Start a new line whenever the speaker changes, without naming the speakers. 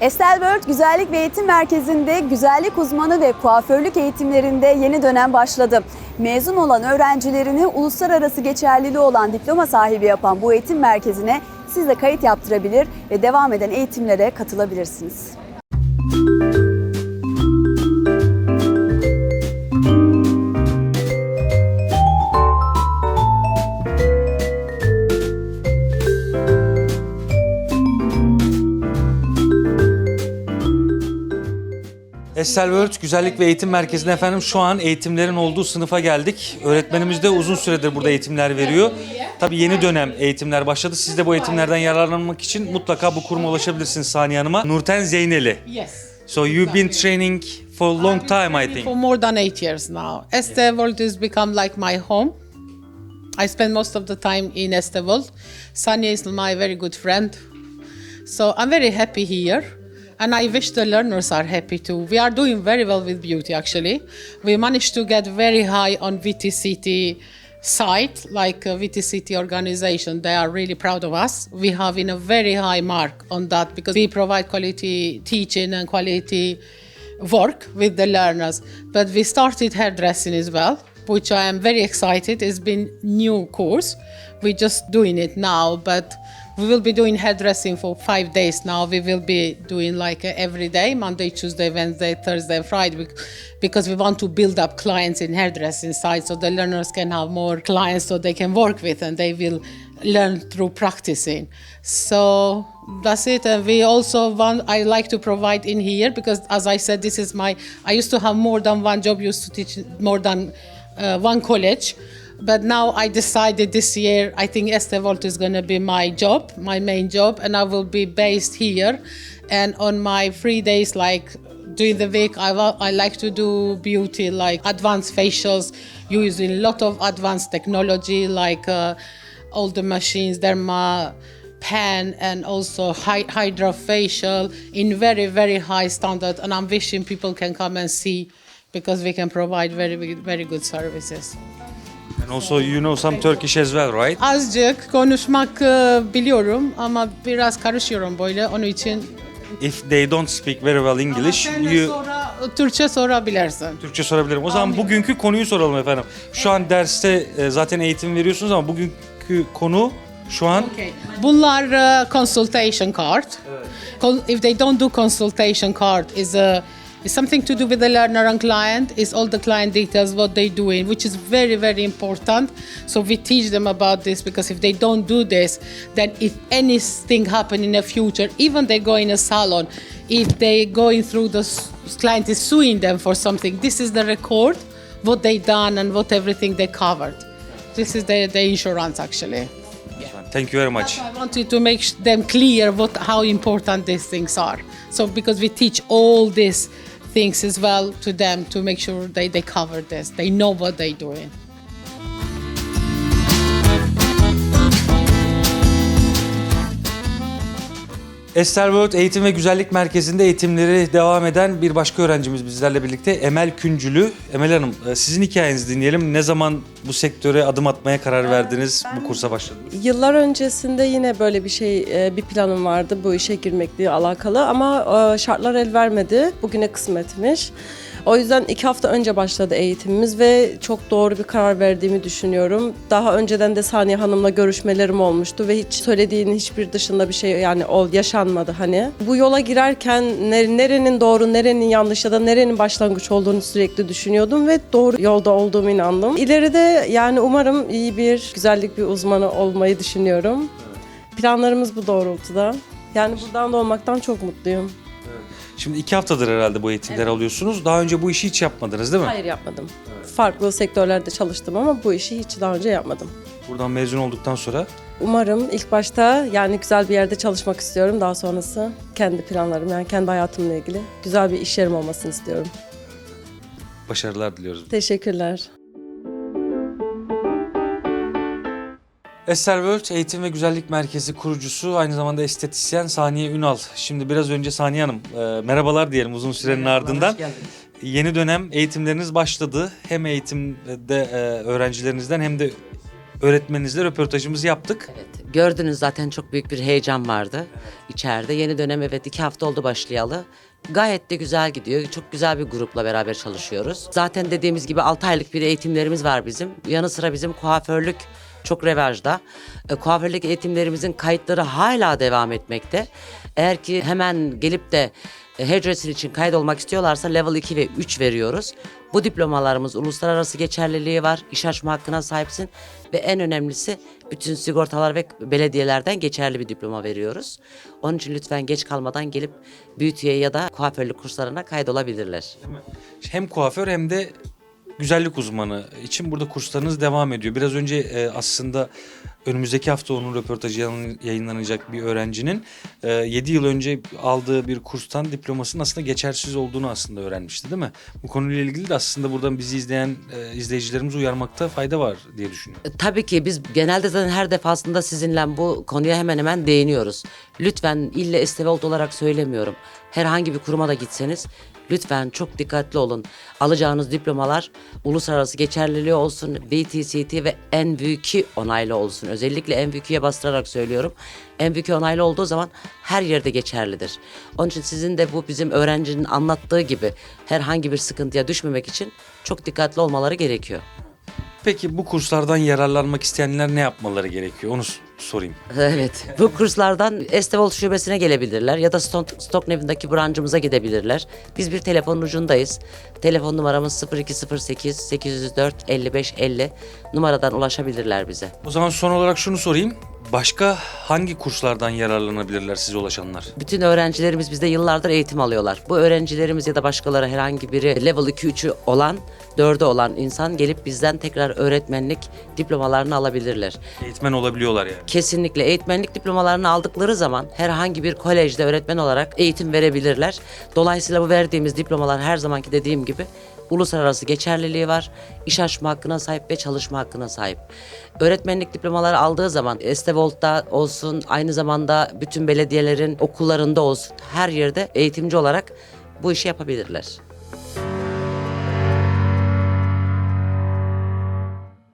Estel World Güzellik ve Eğitim Merkezi'nde güzellik uzmanı ve kuaförlük eğitimlerinde yeni dönem başladı. Mezun olan öğrencilerini uluslararası geçerliliği olan diploma sahibi yapan bu eğitim merkezine siz de kayıt yaptırabilir ve devam eden eğitimlere katılabilirsiniz.
Estel World Güzellik ve Eğitim Merkezi'ne efendim şu an eğitimlerin olduğu sınıfa geldik. Öğretmenimiz de uzun süredir burada eğitimler veriyor. Tabii yeni dönem eğitimler başladı. Siz de bu eğitimlerden yararlanmak için mutlaka bu kuruma ulaşabilirsiniz Saniye Hanım'a. Nurten Zeyneli.
Yes.
So you've been training for a long time I think.
For more than eight years now. Estevold has become like my home. I spend most of the time in Estevold. Sunny is my very good friend. So I'm very happy here. And I wish the learners are happy too. We are doing very well with beauty actually. We managed to get very high on VTCT site, like uh, VTCT organization. They are really proud of us. We have in a very high mark on that because we provide quality teaching and quality work with the learners. But we started hairdressing as well, which I am very excited. It's been new course. We're just doing it now, but we will be doing hairdressing for five days now. We will be doing like every day, Monday, Tuesday, Wednesday, Thursday, and Friday, because we want to build up clients in hairdressing side so the learners can have more clients so they can work with and they will learn through practicing. So that's it. And we also want, I like to provide in here because, as I said, this is my, I used to have more than one job, used to teach more than one college. But now I decided this year, I think Estevolt is going to be my job, my main job, and I will be based here. And on my free days, like during the week, I, I like to do beauty, like advanced facials, using a lot of advanced technology, like uh, all the machines, Derma pen, and also hy- hydrofacial in very, very high standard. And I'm wishing people can come and see because we can provide very, very good services.
And also you know some Turkish as well right?
Azıcık konuşmak e, biliyorum ama biraz karışıyorum böyle. Onun için
If they don't speak very well English,
Sen de
you
sonra Türkçe sorabilirsin.
Türkçe sorabilirim. O zaman bugünkü konuyu soralım efendim. Şu an derste e, zaten eğitim veriyorsunuz ama bugünkü konu şu an
Bunlar e, consultation card. Con- If they don't do consultation card is a is something to do with the learner and client. Is all the client details what they're doing, which is very very important. So we teach them about this because if they don't do this, then if anything happen in the future, even they go in a salon, if they going through the client is suing them for something, this is the record what they done and what everything they covered. This is the, the insurance actually.
Thank you very much.
I wanted to make them clear what how important these things are. So because we teach all these things as well to them to make sure they, they cover this. They know what they're doing.
Estel World Eğitim ve Güzellik Merkezi'nde eğitimleri devam eden bir başka öğrencimiz bizlerle birlikte Emel Küncülü. Emel Hanım e, sizin hikayenizi dinleyelim. Ne zaman bu sektöre adım atmaya karar verdiniz, bu kursa başladınız?
Yıllar öncesinde yine böyle bir şey, e, bir planım vardı bu işe girmekle alakalı ama e, şartlar el vermedi. Bugüne kısmetmiş. O yüzden iki hafta önce başladı eğitimimiz ve çok doğru bir karar verdiğimi düşünüyorum. Daha önceden de Saniye Hanım'la görüşmelerim olmuştu ve hiç söylediğinin hiçbir dışında bir şey yani ol yaşanmadı hani. Bu yola girerken ne- nerenin doğru, nerenin yanlış ya da nerenin başlangıç olduğunu sürekli düşünüyordum ve doğru yolda olduğumu inandım. İleride yani umarım iyi bir güzellik bir uzmanı olmayı düşünüyorum. Planlarımız bu doğrultuda. Yani buradan da olmaktan çok mutluyum.
Şimdi iki haftadır herhalde bu eğitimleri alıyorsunuz. Daha önce bu işi hiç yapmadınız değil mi?
Hayır yapmadım. Farklı sektörlerde çalıştım ama bu işi hiç daha önce yapmadım.
Buradan mezun olduktan sonra
Umarım ilk başta yani güzel bir yerde çalışmak istiyorum. Daha sonrası kendi planlarım yani kendi hayatımla ilgili güzel bir iş yerim olmasını istiyorum.
başarılar diliyoruz.
Teşekkürler.
Estel World Eğitim ve Güzellik Merkezi kurucusu aynı zamanda estetisyen Saniye Ünal. Şimdi biraz önce Saniye Hanım e, merhabalar diyelim uzun sürenin ardından. Yeni dönem eğitimleriniz başladı. Hem eğitimde e, öğrencilerinizden hem de öğretmeninizle röportajımızı yaptık.
Evet, Gördünüz zaten çok büyük bir heyecan vardı içeride. Yeni dönem evet iki hafta oldu başlayalı. Gayet de güzel gidiyor. Çok güzel bir grupla beraber çalışıyoruz. Zaten dediğimiz gibi 6 aylık bir eğitimlerimiz var bizim. Yanı sıra bizim kuaförlük çok revajda. E, kuaförlük eğitimlerimizin kayıtları hala devam etmekte. Eğer ki hemen gelip de e, hairdresser için kaydolmak istiyorlarsa level 2 ve 3 veriyoruz. Bu diplomalarımız uluslararası geçerliliği var. İş açma hakkına sahipsin ve en önemlisi bütün sigortalar ve belediyelerden geçerli bir diploma veriyoruz. Onun için lütfen geç kalmadan gelip beauty'ye ya da kuaförlük kurslarına kaydolabilirler.
Hem kuaför hem de güzellik uzmanı için burada kurslarınız devam ediyor. Biraz önce e, aslında önümüzdeki hafta onun röportajı yayın- yayınlanacak bir öğrencinin 7 yıl önce aldığı bir kurstan diplomasının aslında geçersiz olduğunu aslında öğrenmişti değil mi? Bu konuyla ilgili de aslında buradan bizi izleyen e, izleyicilerimizi uyarmakta fayda var diye düşünüyorum.
E, Tabii ki biz genelde zaten her defasında sizinle bu konuya hemen hemen değiniyoruz. Lütfen ille Estevolt olarak söylemiyorum. Herhangi bir kuruma da gitseniz lütfen çok dikkatli olun. Alacağınız diplomalar uluslararası geçerliliği olsun, BTCT ve NVQ onaylı olsun. Özellikle NVQ'ye bastırarak söylüyorum. NVQ onaylı olduğu zaman her yerde geçerlidir. Onun için sizin de bu bizim öğrencinin anlattığı gibi herhangi bir sıkıntıya düşmemek için çok dikkatli olmaları gerekiyor.
Peki bu kurslardan yararlanmak isteyenler ne yapmaları gerekiyor? Onu sorayım.
Evet. Bu kurslardan Estevol şubesine gelebilirler ya da Stocknev'deki branşımıza gidebilirler. Biz bir telefonun ucundayız. Telefon numaramız 0208 804 55 50 numaradan ulaşabilirler bize.
O zaman son olarak şunu sorayım. Başka hangi kurslardan yararlanabilirler size ulaşanlar?
Bütün öğrencilerimiz bizde yıllardır eğitim alıyorlar. Bu öğrencilerimiz ya da başkaları herhangi biri level 2-3'ü olan, 4'ü olan insan gelip bizden tekrar öğretmenlik diplomalarını alabilirler.
Eğitmen olabiliyorlar yani.
Kesinlikle eğitmenlik diplomalarını aldıkları zaman herhangi bir kolejde öğretmen olarak eğitim verebilirler. Dolayısıyla bu verdiğimiz diplomalar her zamanki dediğim gibi uluslararası geçerliliği var. İş açma hakkına sahip ve çalışma hakkına sahip. Öğretmenlik diplomaları aldığı zaman Estevolt'ta olsun aynı zamanda bütün belediyelerin okullarında olsun her yerde eğitimci olarak bu işi yapabilirler.